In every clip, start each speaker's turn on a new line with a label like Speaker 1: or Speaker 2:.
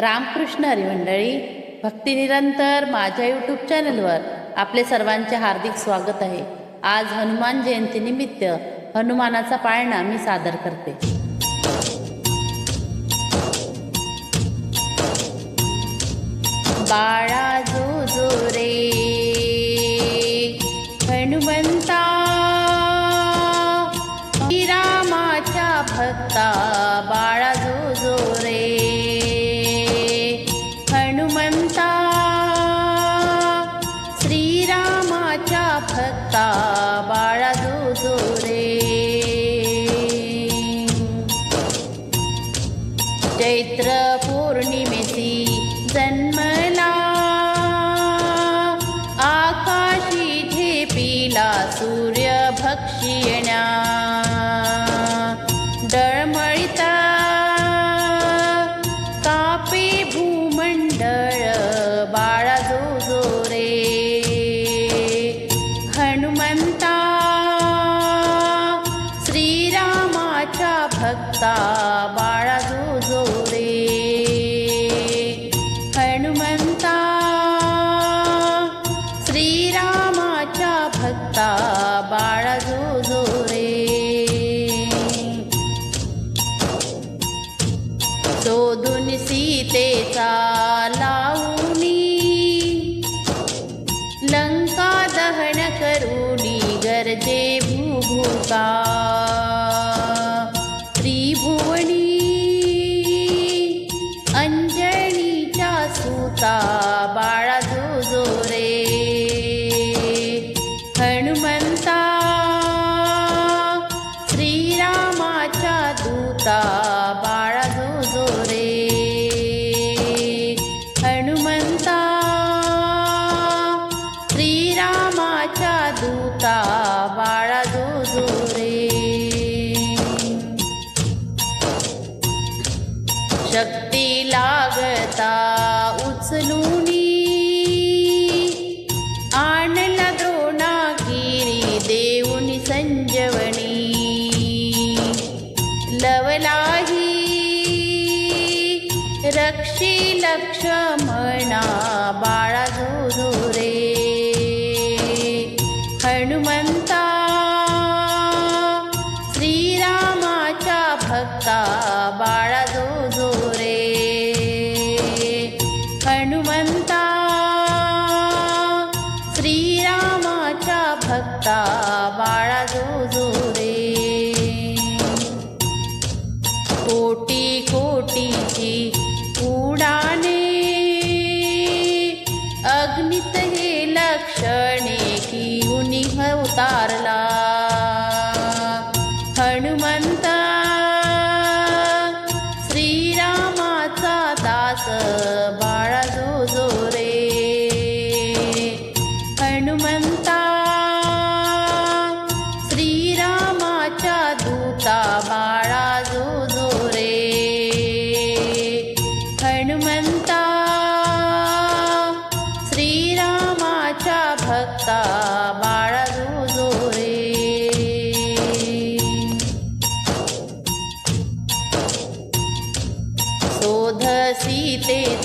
Speaker 1: रामकृष्ण हरिमंडळी भक्ती निरंतर माझ्या यूट्यूब चॅनलवर आपले सर्वांचे हार्दिक स्वागत आहे. आज हनुमान जयंतीनिमित्त हनुमानाचा पाळणा मी सादर करते. बाळा जो जो रे हनुमंता रामाच्या भक्ता भक्ता बाळाजो जो रे हनुमंता श्रीरामाच्या भक्ता बाळाजो जो जो रे शोधून सीतेचा लावणी लंका दहन करुणी गरजे भूभूका た。लक्ष्मणा सिंह उतारला. हनुमंता श्रीरामाचा दास बाळा जो जो रे. हनुमंता श्रीरामाच्या दूता बाळा जो जो रे. हनुमंता श्रीरामाच्या भक्ता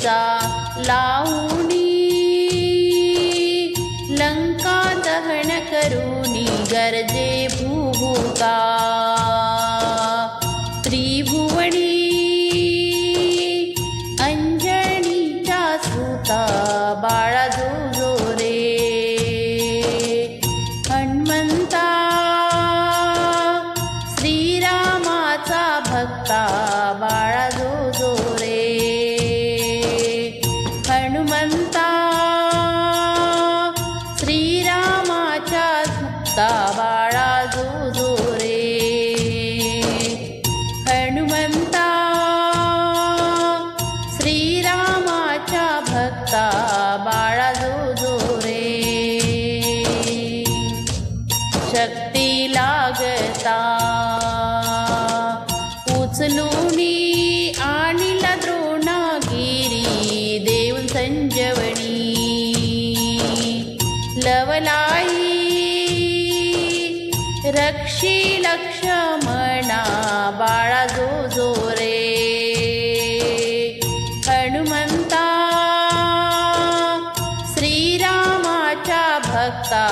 Speaker 1: सीतेचा लावणी लंका दहन करूनी गरजे भूभूका हनुमन्ता। लक्षी लक्ष म्हणा बाळा जो जो रे. हनुमंता श्रीरामाच्या भक्ता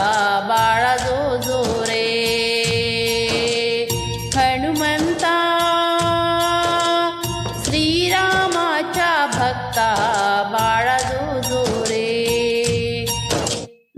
Speaker 1: बाळा जो जो रे. हनुमंता श्रीरामाच्या भक्ता बाळा